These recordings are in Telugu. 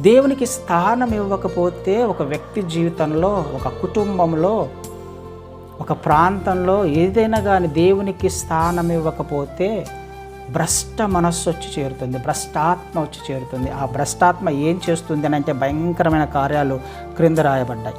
దేవునికి స్థానం ఇవ్వకపోతే ఒక వ్యక్తి జీవితంలో ఒక కుటుంబంలో ఒక ప్రాంతంలో ఏదైనా కానీ దేవునికి స్థానం ఇవ్వకపోతే భ్రష్ట మనస్సు వచ్చి చేరుతుంది భ్రష్టాత్మ వచ్చి చేరుతుంది. ఆ భ్రష్టాత్మ ఏం చేస్తుంది అని అంటే భయంకరమైన కార్యాలు క్రింద రాయబడ్డాయి.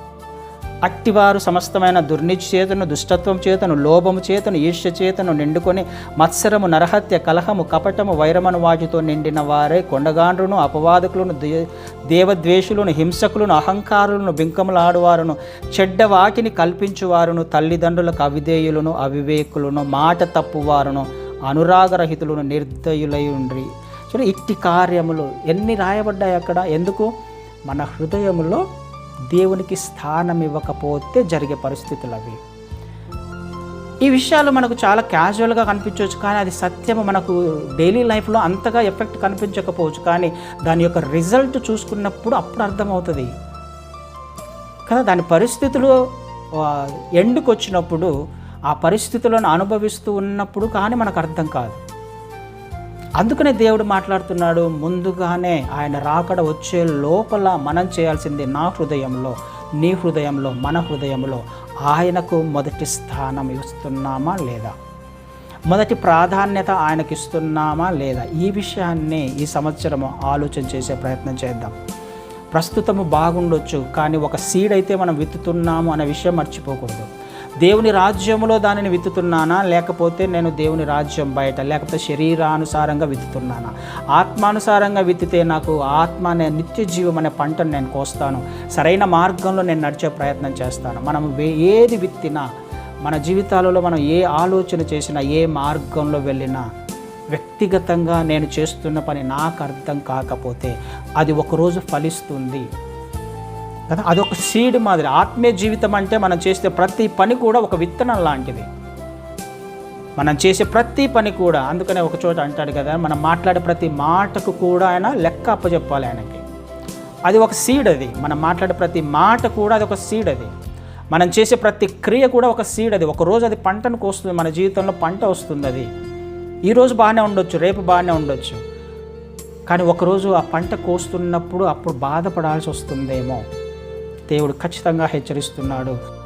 అట్టివారు సమస్తమైన దుర్నిచి చేతను దుష్టత్వం చేతను లోభము చేతను ఈర్ష్య చేతను నిండుకొని మత్సరము నరహత్య కలహము కపటము వైరమను వాటితో నిండిన వారే కొండగాండ్రును అపవాదకులను దే- దేవద్వేషులను హింసకులను అహంకారులను బింకములాడువారును చెడ్డవాకిని కల్పించువారును తల్లిదండ్రులకు అవిధేయులను అవివేకులను మాట తప్పువారును అనురాగరహితులను నిర్దయులై ఉండ్రి చూడ ఇట్టి కార్యములు ఎన్ని రాయబడ్డాయి అక్కడ? ఎందుకు? మన హృదయములో దేవునికి స్థానం ఇవ్వకపోతే జరిగే పరిస్థితులు అవి ఈ విషయాలు మనకు చాలా క్యాజువల్గా కనిపించవచ్చు కానీ అది సత్యము. మనకు డైలీ లైఫ్లో అంతగా ఎఫెక్ట్ కనిపించకపోవచ్చు కానీ దాని యొక్క రిజల్ట్ చూసుకున్నప్పుడు అప్పుడు అర్థమవుతుంది. కదా దాని పరిస్థితులు ఎండుకొచ్చినప్పుడు ఆ పరిస్థితులను అనుభవిస్తూ ఉన్నప్పుడు కానీ మనకు అర్థం కాదు. అందుకనే దేవుడు మాట్లాడుతున్నాడు ముందుగానే ఆయన రాకడ వచ్చే లోపల మనం చేయాల్సింది నా హృదయంలో నీ హృదయంలో మన హృదయంలో ఆయనకు మొదటి స్థానం ఇస్తున్నామా లేదా? మొదటి ప్రాధాన్యత ఆయనకి ఇస్తున్నామా లేదా? ఈ విషయాన్ని ఈ సంవత్సరము ఆలోచన చేసే ప్రయత్నం చేద్దాం. ప్రస్తుతము బాగుండొచ్చు కానీ ఒక సీడ్ అయితే మనం విత్తుతున్నాము అనే విషయం మర్చిపోకూడదు. దేవుని రాజ్యంలో దానిని విత్తుతున్నానా? లేకపోతే నేను దేవుని రాజ్యం బయట లేకపోతే శరీరానుసారంగా విత్తుతున్నానా? ఆత్మానుసారంగా విత్తితే నాకు ఆత్మ అనే నిత్య జీవం అనే పంటను నేను కోస్తాను. సరైన మార్గంలో నేను నడిచే ప్రయత్నం చేస్తాను. మనం ఏది విత్తినా మన జీవితాలలో మనం ఏ ఆలోచన చేసినా ఏ మార్గంలో వెళ్ళినా వ్యక్తిగతంగా నేను చేస్తున్న పని నాకు అర్థం కాకపోతే అది ఒకరోజు ఫలిస్తుంది. కదా? అదొక సీడ్ మాదిరి. ఆత్మీయ జీవితం అంటే మనం చేసే ప్రతి పని కూడా ఒక విత్తనం లాంటిది. మనం చేసే ప్రతి పని కూడా అందుకనే ఒక చోట అంటాడు కదా మనం మాట్లాడే ప్రతి మాటకు కూడా ఆయన లెక్క అప్పచెప్పాలి ఆయనకి. అది ఒక సీడ్ అది. మనం మాట్లాడే ప్రతి మాట కూడా అది ఒక సీడ్ అది. మనం చేసే ప్రతి క్రియ కూడా ఒక సీడ్ అది. ఒక రోజు అది పంటను కోస్తుంది మన జీవితంలో పంట వస్తుంది అది. ఈరోజు బాగానే ఉండొచ్చు రేపు బాగానే ఉండొచ్చు. కానీ ఒకరోజు ఆ పంట కోస్తున్నప్పుడు అప్పుడు బాధపడాల్సి వస్తుందేమో. దేవుడు ఖచ్చితంగా హెచ్చరిస్తున్నాడు.